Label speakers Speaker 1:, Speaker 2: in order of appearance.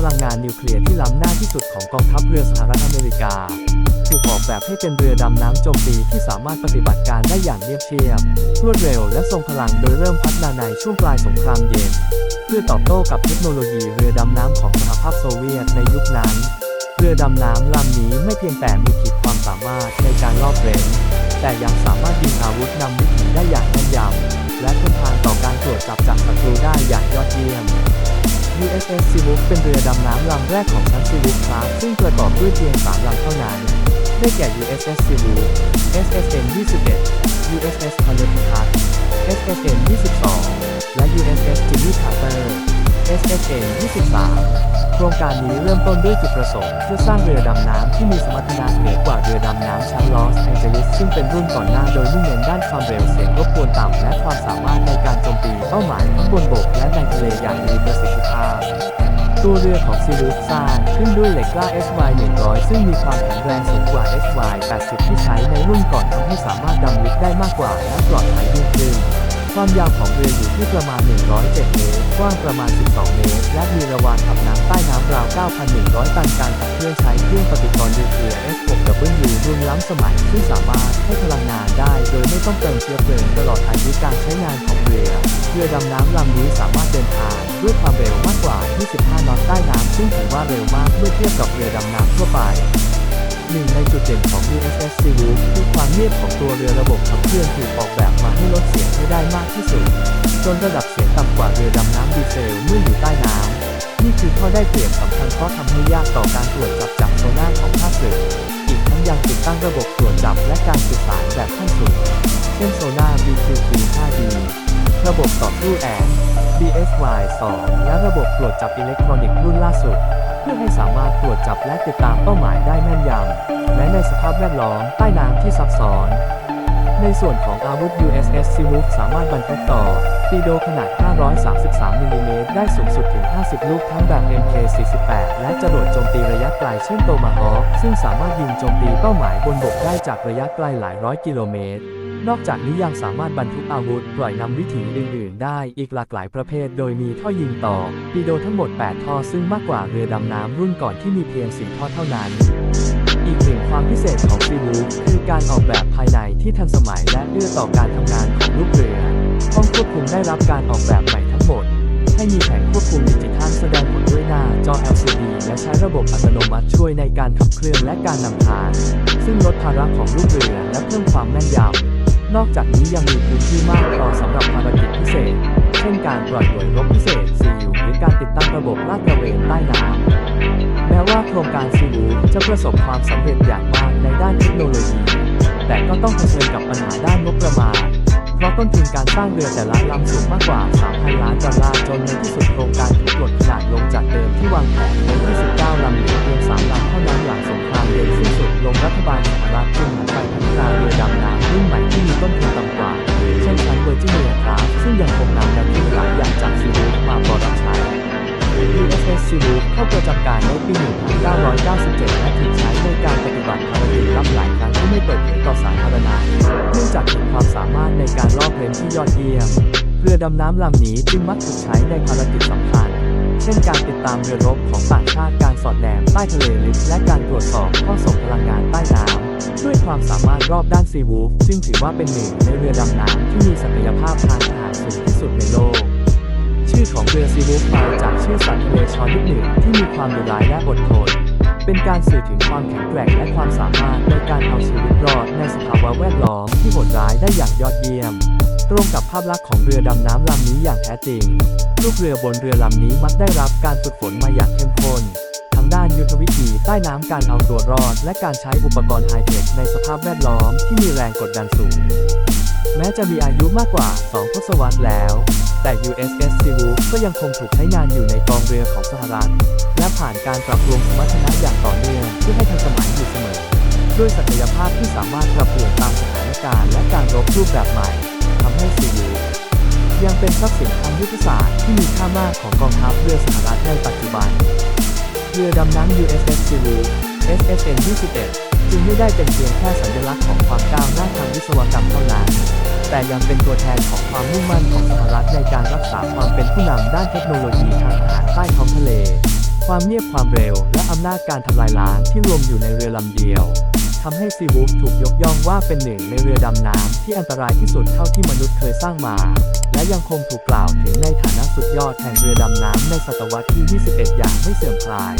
Speaker 1: พลังงานนิวเคลียร์ที่ล้ำหน้าที่สุดของกองทัพเรือสหรัฐอเมริกา ถูกออกแบบให้เป็นเรือดำน้ำโจมตีที่สามารถปฏิบัติการได้อย่างเรียบเชียบ รวดเร็วและทรงพลังโดยเริ่มพัฒนาในช่วงปลายสงครามเย็น เพื่อตอบโต้กับเทคโนโลยีเรือดำน้ำของสหภาพโซเวียตในยุคนั้น เรือดำน้ำลำนี้ไม่เพียงแต่มีขีดความสามารถในการลอบเร้นแต่ยังสามารถยิงอาวุธนำวิถีได้อย่างแม่นยำและทนทานต่อการตรวจจับจากศัตรูได้อย่างยอดเยี่ยม USS Seawolf เป็นเรือดำน้ำลำแรกของชั้น s e a w o o k คลาสซึ่งประกอบด้วยเพียง3ลำเท่านั้น ได้แก่ USS Seawolf SSN 21 USS Connecticut SSN 22 และ SSN 23 โครงการนี้เริ่มต้นด้วยจุดประสงค์เพื่อสร้างเรือดำน้ำที่มีสมรรถนะเหนือกว่าเรือดำน้ำชั้นลอสแองเจลิสซึ่งเป็นรุ่นก่อนหน้าโดยมุ่งเน้นด้านความเร็วเสียงรบกวนต่ำและความสามารถในการโจมตีเป้าหมายทั้งบนบกและในทะเลอย่างมีประสิทธิภาพตัวเรือของซีรูสร้างขึ้นด้วยเหล็กกล้า SY 100 ซึ่งมีความแข็งแรงสูงกว่า SY 80 ที่ใช้ในรุ่นก่อนทำให้สามารถดำลึกได้มากกว่าและปลอดภัยยิ่งขึ้น ความยาวของเรืออยู่ที่ประมาณ 107 เมตร กว้างประมาณ 12 เมตร และมีระวางขับน้ำใต้น้ำราว 9,100 ตัน การขับเคลื่อนใช้เครื่องปฏิกรณ์นิวเคลียร์ S6W รุ่นล้ำสมัยซึ่งสามารถให้พลังงานได้โดยไม่ต้องเติมเชื้อเพลิงตลอดอายุการใช้งานของเรือ เรือดำน้ำลำนี้สามารถเดินทางด้วยความเร็วมากกว่า 25 นอตใต้น้ำซึ่งถือว่าเร็วมากเมื่อเทียบกับเรือดำน้ำทั่วไป หนึ่งในจุดเด่นของ USS s e a w o o คือความเงียบของตัวเรือระบบขับเคลื่อนถูกออกแบบมาให้ลดเสียงให้ได้มากที่สุด จนระดับเสียงต่ำกว่าเรือดำน้ำดีเซลเมื่ออยู่ใต้น้ำ นี่คือข้อได้เปรียบสำคัญเพราะทำให้ยากต่อการตรวจจับจากโซน่าของภาคเรืออีกทั้งยังติดตั้งระบบตรวจจับและการสื่อสารแบบขั้นสูงเช่นโซน่า BQP 5D ระบบต่อสู้แอร์ BSY 2และระบบตรวจจับอิเล็กทรอนิกส์รุ่นล่าสุด เพื่อให้สามารถตรวจจับและติดตามเป้าหมายได้แม่นยำแม้ในสภาพแวดล้อมใต้น้ำที่ซับซ้อน ในส่วนของอาวุธ USS s e a w o o k สามารถบรรทุกต่อปีโดขนาด 533มิลลิเมตรได้สูงสุดถึง 50 ลูกทั้งแบบ MK48 และจรวดโจมตีระยะไกลเช่นโตมาฮอคซึ่งสามารถยิงโจมตีเป้าหมายบนบกได้จากระยะไกลหลายร้อยกิโลเมตรนอกจากนี้ยังสามารถบรรทุกอาวุธ ปล่อยนำวิถีอื่น ๆ ได้อีกหลากหลายประเภท โดยมีท่อยิงต่อปีโดทั้งหมด 8 ท่อซึ่งมากกว่าเรือดำน้ำรุ่นก่อนที่มีเพียง 4 ท่อเท่านั้น ความพิเศษของซีวูคือการออกแบบภายในที่ทันสมัยและเอื้อต่อการทำงานของลูกเรือ ห้องควบคุมได้รับการออกแบบใหม่ทั้งหมด ให้มีแผงควบคุมดิจิทัลแสดงผลด้วยหน้าจอ LCD และใช้ระบบอัตโนมัติช่วยในการขับเคลื่อนและการนำทาง ซึ่งลดภาระของลูกเรือและเพิ่มความแม่นยำนอกจากนี้ยังมีพื้นที่มากพอสำหรับภารกิจพิเศษ เช่นการปล่อยหน่วยรบพิเศษซี รือการติดตั้งระบบลาดตระเวนใต้น้ำแม้ว่าโครงการซีรูจะประสบความสำเร็จอย่างมากในด้านเทคโนโลยี แต่ก็ต้องเผชิญกับปัญหาด้านงบประมาณ เพราะต้นทุนการสร้างเรือแต่ละลำสูงมากกว่า 3,000 ล้านดอลลาร์จนในที่สุดโครงการถูกลดขนาดลงจากเดิ เปิดเผยต่อสาธารณะเนื่องจากเห็นความสามารถในการลอบเล่นที่ยอดเยี่ยม เรือดำน้ำลำนี้จึงมักถูกใช้ในภารกิจสำคัญ เช่นการติดตามเรือรบของต่างชาติการสอดแนมใต้ทะเลลึกและการตรวจสอบข้อส่งพลังงานใต้น้ำด้วยความสามารถรอบด้านซีวูฟจึงถือว่าเป็นหนึ่งในเรือดำน้ำที่มีศักยภาพทางทหารสูงที่สุดในโลกชื่อของเรือซีวูฟมาจากชื่อสัตว์ทะเลชอนิดหนึ่งที่มีความดุร้ายและอดทน เป็นการสื่อถึงความแข็งแกร่งและความสามารถในการเอาชีวิตรอดในสภาวะแวดล้อมที่โหดร้ายได้อย่างยอดเยี่ยม ตรงกับภาพลักษณ์ของเรือดำน้ำลำนี้อย่างแท้จริง ลูกเรือบนเรือลำนี้มักได้รับการฝึกฝนมาอย่างเข้มข้นทั้งด้านยุทธวิธีใต้น้ำการเอาตัวรอด และการใช้อุปกรณ์ไฮเทคในสภาพแวดล้อมที่มีแรงกดดันสูง แม้จะมีอายุมากกว่า 2 ทศวรรษแล้ว แต่ USS ก็ยังคงถูกใช้งานอยู่ในกองเรือของสหรัฐ และผ่านการปรับปรุงสมรรถนะอย่างต่อเนื่องเพื่อให้ทันสมัยอยู่เสมอ ด้วยศักยภาพที่สามารถปรับเปลี่ยนตามสถานการณ์และการรบรูปแบบใหม่ทำให้ s e a w o o ยังเป็นทรัพย์สินทางยุทธศาสตร์ที่มีค่ามากของกองทัพเรือสหรัฐในปัจจุบัน เรือดำน้ำ USS s e a w o o SSN 21 จึงไม่ได้เป็นเพียงแค่สัญลักษณ์ของความก้าวหน้าทางวิศวกรรมเท่านั้น แต่ยังเป็นตัวแทนของความมุ่งมั่นของสหรัฐในการรักษาความเป็นผู้นำด้านเทคโนโลยีทางทหารใต้ท้องทะเลคความเงียบความเร็ว และอำนาจการทำลายล้างที่รวมอยู่ในเรือลำเดียวทำให้ซีวูฟถูกยกย่องว่าเป็นหนึ่งในเรือดำน้ำที่อันตรายที่สุดเท่าที่มนุษย์เคยสร้างมา และยังคงถูกกล่าวถึงในฐานะสุดยอดแห่งเรือดำน้ำในศตวรรษที่ 21 อย่างไม่เสื่อมคลาย